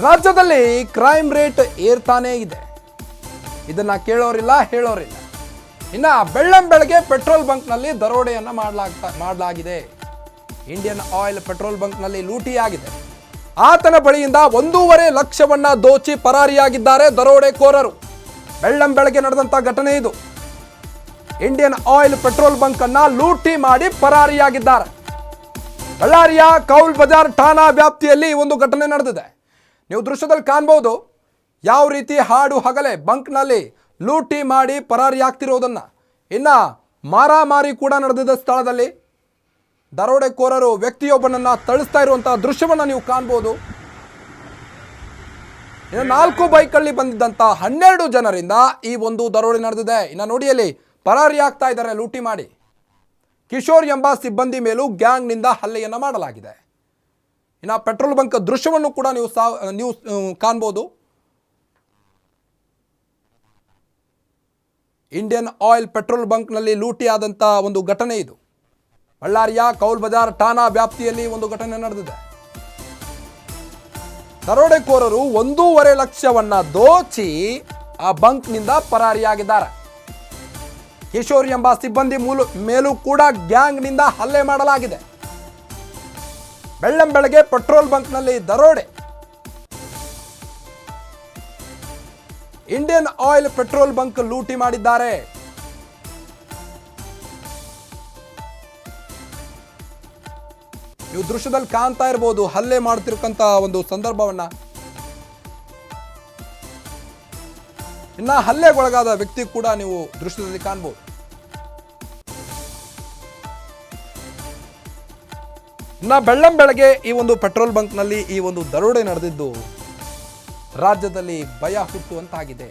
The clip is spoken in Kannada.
ರಾಜ್ಯದಲ್ಲಿ ಕ್ರೈಮ್ ರೇಟ್ ಏರ್ತಾನೇ ಇದೆ. ಇದನ್ನ ಕೇಳೋರಿಲ್ಲ, ಹೇಳೋರಿಲ್ಲ. ಇನ್ನ ಬೆಳ್ಳಂ ಬೆಳಗ್ಗೆ ಪೆಟ್ರೋಲ್ ಬಂಕ್ನಲ್ಲಿ ದರೋಡೆಯನ್ನ ಮಾಡಲಾಗ್ತಾ, ಮಾಡಲಾಗಿದೆ. ಇಂಡಿಯನ್ ಆಯಿಲ್ ಪೆಟ್ರೋಲ್ ಬಂಕ್ನಲ್ಲಿ ಲೂಟಿಯಾಗಿದೆ. ಆತನ ಬಳಿಯಿಂದ ಒಂದೂವರೆ ಲಕ್ಷವನ್ನ ದೋಚಿ ಪರಾರಿಯಾಗಿದ್ದಾರೆ ದರೋಡೆಕೋರರು. ಬೆಳ್ಳಂ ಬೆಳಗ್ಗೆ ನಡೆದಂಥ ಘಟನೆ ಇದು. ಇಂಡಿಯನ್ ಆಯಿಲ್ ಪೆಟ್ರೋಲ್ ಬಂಕ್ ಅನ್ನ ಲೂಟಿ ಮಾಡಿ ಪರಾರಿಯಾಗಿದ್ದಾರೆ. ಬಳ್ಳಾರಿಯ ಕೌಲ್ ಬಜಾರ್ ಠಾಣಾ ವ್ಯಾಪ್ತಿಯಲ್ಲಿ ಒಂದು ಘಟನೆ ನಡೆದಿದೆ. ನೀವು ದೃಶ್ಯದಲ್ಲಿ ಕಾಣಬಹುದು ಯಾವ ರೀತಿ ಹಾಡು ಹಗಲೆ ಬಂಕ್ನಲ್ಲಿ ಲೂಟಿ ಮಾಡಿ ಪರಾರಿಯಾಗ್ತಿರೋದನ್ನು ಇನ್ನು ಮಾರಾಮಾರಿ ಕೂಡ ನಡೆದಿದ್ದ ಸ್ಥಳದಲ್ಲಿ. ದರೋಡೆಕೋರರು ವ್ಯಕ್ತಿಯೊಬ್ಬನನ್ನು ತಳಿಸ್ತಾ ಇರುವಂಥ ದೃಶ್ಯವನ್ನು ನೀವು ಕಾಣ್ಬೋದು. ಇನ್ನು ನಾಲ್ಕು ಬೈಕಲ್ಲಿ ಬಂದಿದ್ದಂಥ ಹನ್ನೆರಡು ಜನರಿಂದ ಈ ಒಂದು ದರೋಡೆ ನಡೆದಿದೆ. ಇನ್ನು ನೋಡಿಯಲ್ಲಿ ಪರಾರಿ ಆಗ್ತಾ ಇದ್ದಾರೆ ಲೂಟಿ ಮಾಡಿ. ಕಿಶೋರ್ ಎಂಬ ಸಿಬ್ಬಂದಿ ಮೇಲೂ ಗ್ಯಾಂಗ್ನಿಂದ ಹಲ್ಲೆಯನ್ನು ಮಾಡಲಾಗಿದೆ. ಇನ್ನು ಪೆಟ್ರೋಲ್ ಬಂಕ್ ದೃಶ್ಯವನ್ನು ಕೂಡ ನೀವು ಸಾ ನೀವು ಕಾಣ್ಬೋದು. ಇಂಡಿಯನ್ ಆಯಿಲ್ ಪೆಟ್ರೋಲ್ ಬಂಕ್ನಲ್ಲಿ ಲೂಟಿಯಾದಂಥ ಒಂದು ಘಟನೆ ಇದು. ಬಳ್ಳಾರಿಯ ಕೌಲ್ ಬಜಾರ್ ಠಾಣಾ ವ್ಯಾಪ್ತಿಯಲ್ಲಿ ಒಂದು ಘಟನೆ ನಡೆದಿದೆ. ದರೋಡೆಕೋರರು ಒಂದೂವರೆ ಲಕ್ಷವನ್ನ ದೋಚಿ ಆ ಬಂಕ್ನಿಂದ ಪರಾರಿಯಾಗಿದ್ದಾರೆ. ಕಿಶೋರ್ ಎಂಬ ಸಿಬ್ಬಂದಿ ಮೂಲ, ಮೇಲೂ ಕೂಡ ಗ್ಯಾಂಗ್ನಿಂದ ಹಲ್ಲೆ ಮಾಡಲಾಗಿದೆ. ಬೆಳ್ಳಂ ಬೆಳಗ್ಗೆ ಪೆಟ್ರೋಲ್ ಬಂಕ್ನಲ್ಲಿ ದರೋಡೆ. ಇಂಡಿಯನ್ ಆಯಿಲ್ ಪೆಟ್ರೋಲ್ ಬಂಕ್ ಲೂಟಿ ಮಾಡಿದ್ದಾರೆ. ನೀವು ದೃಶ್ಯದಲ್ಲಿ ಕಾಣ್ತಾ ಇರಬಹುದು ಹಲ್ಲೆ ಮಾಡ್ತಿರ್ಕಂತ ಒಂದು ಸಂದರ್ಭವನ್ನ. ಇನ್ನ ಹಲ್ಲೆಗೊಳಗಾದ ವ್ಯಕ್ತಿ ಕೂಡ ನೀವು ದೃಶ್ಯದಲ್ಲಿ ಕಾಣ್ಬೋದು. ಇನ್ನ ಬೆಳ್ಳಂ ಬೆಳಗ್ಗೆ ಈ ಒಂದು ಪೆಟ್ರೋಲ್ ಬಂಕ್ನಲ್ಲಿ ಈ ಒಂದು ದರೋಡೆ ನಡೆದಿದ್ದು ರಾಜ್ಯದಲ್ಲಿ ಭಯ ಹುಟ್ಟುವಂತಾಗಿದೆ.